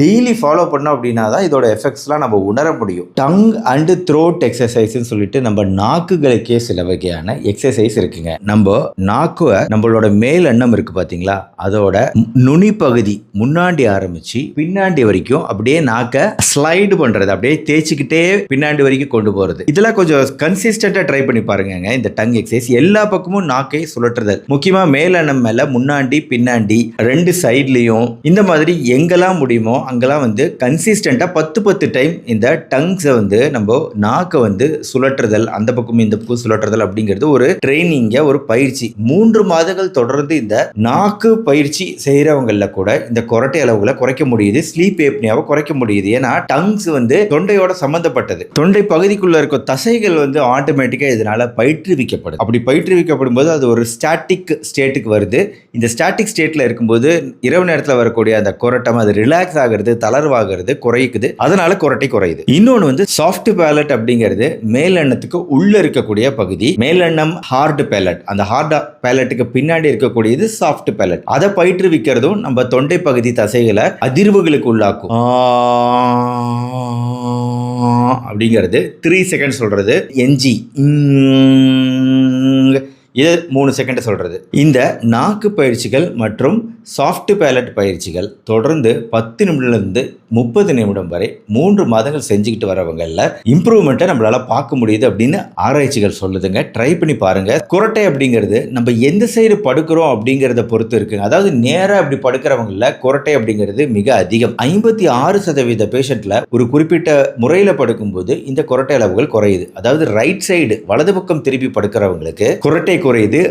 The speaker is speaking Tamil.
டெய்லி ஃபாலோ பண்ணோம் அப்படின்னா தான் இதோட எஃபெக்ட்ஸ்லாம் நம்ம உணர முடியும். டங் அண்டு த்ரோட் எக்ஸசைஸ்ன்னு சொல்லிட்டு நம்ம நாக்குகளுக்கே சில வகையான எக்ஸசைஸ் இருக்குங்க. நம்ம நாக்குவை நம்மளோட மேல் எண்ணம் இருக்கு பார்த்தீங்களா அதோட நுனி பகுதி முன்னாடி ஆரம்பிச்சு பின்னாடி வரைக்கும் அப்படியே நாக்கை ஸ்லைடு பண்றது அப்படியே தேய்ச்சிக்கிட்டே பின்னாடி வரைக்கும் கொண்டு போறது. இதெல்லாம் கொஞ்சம் கன்சிஸ்டண்டா ட்ரை பண்ணி பாருங்கங்க. இந்த டங் எக்ஸசைஸ் எல்லா பக்கமும் நாக்கை சுழற்றுதல். முக்கியமா மேலெண்ணம் மேல முன்னாடி பின்னாடி ரெண்டு சைட்லயும் இந்த மாதிரி எங்கெல்லாம் முடியுமோ அங்கெல்லாம் வந்து கன்சிஸ்டண்ட்டாக பத்து பத்து டைம் இந்த டங்ஸை வந்து நம்ம நாக்கை வந்து சுழற்றுதல் அந்த பக்கம் இந்த பக்கம் சுழற்றுதல் அப்படிங்கிறது ஒரு ட்ரைனிங்க ஒரு பயிற்சி. மூன்று மாதங்கள் தொடர்ந்து இந்த நாக்கு பயிற்சி செய்கிறவங்களில் கூட இந்த கொரட்டை அளவுகளை குறைக்க முடியுது ஸ்லீப் ஏப்னியாவை குறைக்க முடியுது. ஏன்னா டங்ஸ் வந்து தொண்டையோட சம்மந்தப்பட்டது தொண்டை பகுதிக்குள்ளே இருக்க தசைகள் வந்து ஆட்டோமேட்டிக்காக இதனால் பயிற்றுவிக்கப்படும் அப்படி பயிற்றுவிக்கப்படும் போது அது ஒரு ஸ்டாட்டிக் ஸ்டேட்டுக்கு வருது. இந்த ஸ்டாட்டிக் ஸ்டேட்டில் இருக்கும்போது இரவு நேரத்தில் வரக்கூடிய அந்த கொரட்டம் அது ரிலாக்ஸ் ஆகிறது தளர்வாகிறது குறைக்குது அதனால குரட்டை குறையுது. இன்னொன்று வந்து சாஃப்ட் பேலட் அப்படிங்கிறது மேலெண்ணத்துக்கு உள்ள இருக்கக்கூடிய பகுதி. மேலெண்ணம் ஹார்டு பேலட் அந்த ஹார்ட் பேலட்டுக்கு பின்னாடி இருக்கக்கூடியது சாஃப்ட் பேலட் அதை பயிற்றுவிக்கிறதும் நம்ம தொண்டை பகுதி தசைகளை அதிர்வுகளுக்கு உள்ளாக்கும். அப்படிங்கிறது த்ரீ செகண்ட் சொல்றது. எஞ்சி. இது மூணு செகண்டை சொல்கிறது இந்த நாக்கு பயிற்சிகள் மற்றும் சாஃப்ட் பேலட் பயிற்சிகள் தொடர்ந்து பத்து நிமிடம்லேருந்து முப்பது நிமிடம் வரை மூன்று மாதங்கள் செஞ்சுக்கிட்டு வரவங்களில் இம்ப்ரூவ்மெண்ட்டை நம்மளால் பார்க்க முடியுது அப்படின்னு ஆராய்ச்சிகள் சொல்லுதுங்க. ட்ரை பண்ணி பாருங்கள் குரட்டை அப்படிங்கிறது நம்ம எந்த சைடு படுக்கிறோம் அப்படிங்கிறத பொறுத்து இருக்குங்க அதாவது நேராக அப்படி படுக்கிறவங்களில் குரட்டை அப்படிங்கிறது மிக அதிகம். ஐம்பத்தி ஆறு சதவீத பேஷண்ட்டில் ஒரு குறிப்பிட்ட முறையில் படுக்கும்போது இந்த குரட்டை அளவுகள் குறையுது. அதாவது ரைட் சைடு வலது பக்கம் திருப்பி படுக்கிறவங்களுக்கு குரட்டை குறையுது.